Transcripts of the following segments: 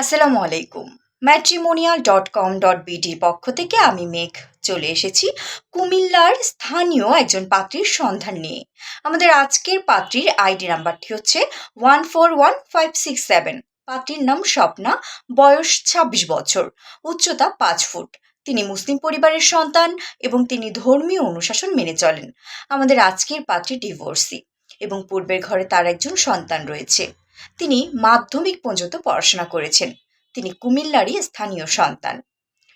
আসসালামু আলাইকুম matrimonial dot com dot বিডির পক্ষ থেকে আমি মেঘ চলে এসেছি কুমিল্লার স্থানীয় একজন পাত্রীর সন্ধান নিয়ে। আমাদের আজকের পাত্রীর আইডি নাম্বারটি হচ্ছে one four one five six seven পাত্রীর নাম স্বপ্না, বয়স ছাব্বিশ বছর, উচ্চতা পাঁচ ফুট। তিনি মুসলিম পরিবারের সন্তান এবং তিনি ধর্মীয় অনুশাসন মেনে চলেন। আমাদের আজকের পাত্রী ডিভোর্সি এবং পূর্বের ঘরে তার একজন সন্তান রয়েছে। তিনি মাধ্যমিক পর্যন্ত পড়াশোনা করেছেন। তিনি কুমিল্লারই স্থানীয় সন্তান।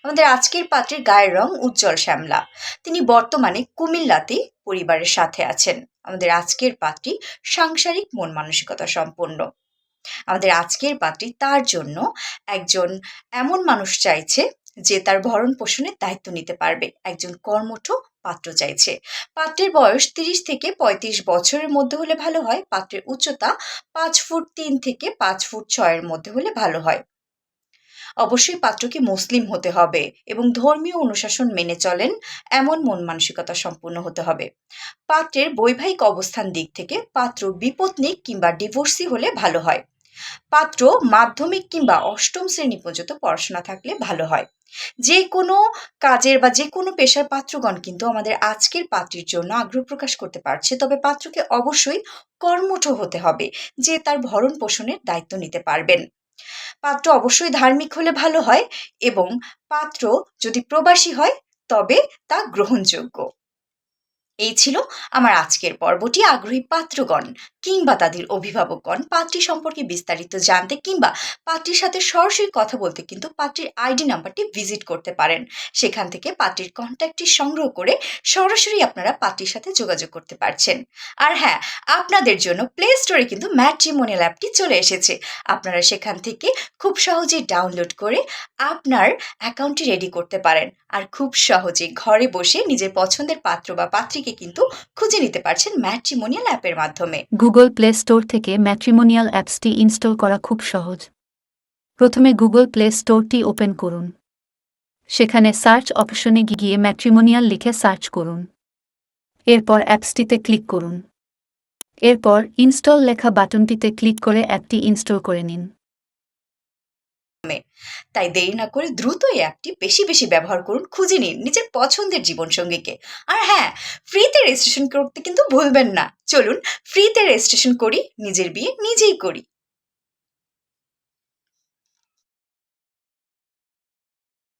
আমাদের আজকের পাত্রের গায়ের রং উজ্জ্বল শ্যামলা। তিনি বর্তমানে কুমিল্লাতে পরিবারের সাথে আছেন। আমাদের আজকের পাত্রী সাংসারিক মন মানসিকতা সম্পন্ন। আমাদের আজকের পাত্রী তার জন্য একজন এমন মানুষ চাইছে যে তার ভরণ পোষণের দায়িত্ব নিতে পারবে। একজন কর্মঠ পাত্র চাইছে। পাত্রের বয়স তিরিশ থেকে পঁয়ত্রিশ বছরের মধ্যে হলে ভালো হয়, পাত্রের উচ্চতা পাঁচ ফুট তিন থেকে পাঁচ ফুট ছয়ের মধ্যে হলে ভালো হয়। অবশ্যই পাত্রকে মুসলিম হতে হবে এবং ধর্মীয় অনুশাসন মেনে চলেন, এমন মন মানসিকতা সম্পূর্ণ হতে হবে। পাত্রের বৈবাহিক অবস্থান দিক থেকে পাত্র বিপত্নিক কিংবা ডিভোর্সি হলে ভালো হয়। পাত্র মাধ্যমিক কিংবা অষ্টম শ্রেণি পর্যন্ত পড়াশোনা থাকলে ভালো হয়। যে কোনো কাজের বা যে কোনো পেশার পাত্রগণ কিন্তু আমাদের আজকের পাত্রীর জন্য আগ্রহ প্রকাশ করতে পারছে, তবে পাত্রকে অবশ্যই কর্মঠ হতে হবে যে তার ভরণ পোষণের দায়িত্ব নিতে পারবেন। পাত্র অবশ্যই ধার্মিক হলে ভালো হয় এবং পাত্র যদি প্রবাসী হয়, তবে তা গ্রহণযোগ্য। এই ছিল আমার আজকের পর্বটি। আগ্রহী পাত্রগণ কিংবা তাদের অভিভাবকগণ পাত্রী সম্পর্কে বিস্তারিত জানতে কিংবা পাত্রীর সাথে সরাসরি কথা বলতে কিন্তু পাত্রীর আইডি নাম্বারটি ভিজিট করতে পারেন। সেখান থেকে পাত্রীর কন্ট্যাক্টটি সংগ্রহ করে সরাসরি আপনারা পাত্রীর সাথে যোগাযোগ করতে পারছেন। আর হ্যাঁ আপনাদের জন্য প্লে স্টোরে কিন্তু ম্যাট্রিমোনিয়াল অ্যাপটি চলে এসেছে। আপনারা সেখান থেকে খুব সহজেই ডাউনলোড করে আপনার অ্যাকাউন্টটি রেডি করতে পারেন। আর খুব সহজে ঘরে বসে নিজের পছন্দের পাত্র বা পাত্রীকে কিন্তু খুঁজে নিতে পারছেন ম্যাট্রিমোনিয়াল অ্যাপের মাধ্যমে। গুগল প্লে স্টোর থেকে ম্যাট্রিমোনিয়াল অ্যাপসটি ইনস্টল করা খুব সহজ। প্রথমে গুগল প্লে স্টোরটি ওপেন করুন। সেখানে সার্চ অপশনে গিয়ে ম্যাট্রিমোনিয়াল লিখে সার্চ করুন। এরপর অ্যাপসটিতে ক্লিক করুন। এরপর ইনস্টল লেখা বাটনটিতে ক্লিক করে অ্যাপটি ইনস্টল করে নিন। তাই দেরি না করে দ্রুত এই অ্যাপটি বেশি বেশি ব্যবহার করুন, খুঁজে নিন নিজের পছন্দের জীবনসঙ্গীকে। আর হ্যাঁ ফ্রিতে রেজিস্ট্রেশন করতে কিন্তু ভুলবেন না। চলুন ফ্রিতে রেজিস্ট্রেশন করি, নিজের বিয়ে নিজেই করি।